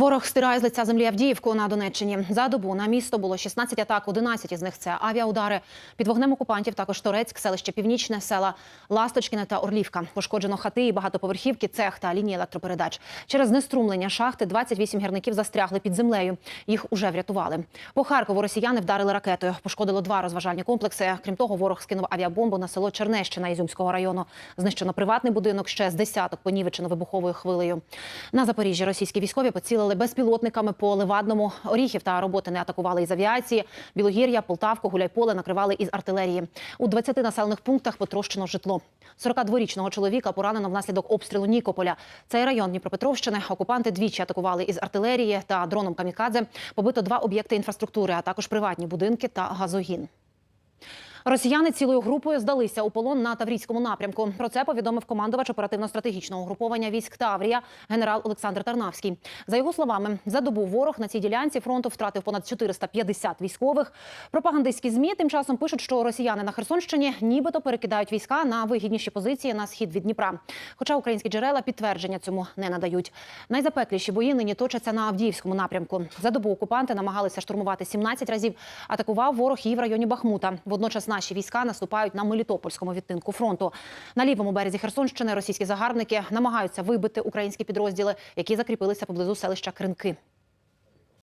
Ворог стирає з лиця землі Авдіївку на Донеччині. За добу на місто було 16 атак, 11 із них це авіаудари. Під вогнем окупантів також Торецьк, селище Північне, села Ласточкіне та Орлівка. Пошкоджено хати і багатоповерхівки, цех та лінії електропередач. Через знеструмлення шахти 28 гірників застрягли під землею. Їх уже врятували. По Харкову росіяни вдарили ракетою. Пошкодило два розважальні комплекси. Крім того, ворог скинув авіабомбу на село Чернещина Ізюмського району. Знищено приватний будинок, ще з десяток понівечено вибуховою хвилею. На Запоріжжі російські військові поцілили безпілотниками по Левадному. Оріхів та роботи не атакували із авіації. Білогір'я, Полтавку, Гуляйполе накривали із артилерії. У 20 населених пунктах потрощено житло. 42-річного чоловіка поранено внаслідок обстрілу Нікополя. Цей район Дніпропетровщини окупанти двічі атакували із артилерії та дроном камікадзе. Побито два об'єкти інфраструктури, а також приватні будинки та газогін. Росіяни цілою групою здалися у полон на Таврійському напрямку. Про це повідомив командувач оперативно-стратегічного угруповання військ Таврія генерал Олександр Тарнавський. За його словами, за добу ворог на цій ділянці фронту втратив понад 450 військових. Пропагандистські змі тим часом пишуть, що росіяни на Херсонщині нібито перекидають війська на вигідніші позиції на схід від Дніпра. Хоча українські джерела підтвердження цьому не надають. Найзапекліші бої нині точаться на Авдіївському напрямку. За добу окупанти намагалися штурмувати 17 разів. Атакував ворог і в районі Бахмута. Водночас наші війська наступають на Мелітопольському відтинку фронту. На лівому березі Херсонщини російські загарбники намагаються вибити українські підрозділи, які закріпилися поблизу селища Кринки.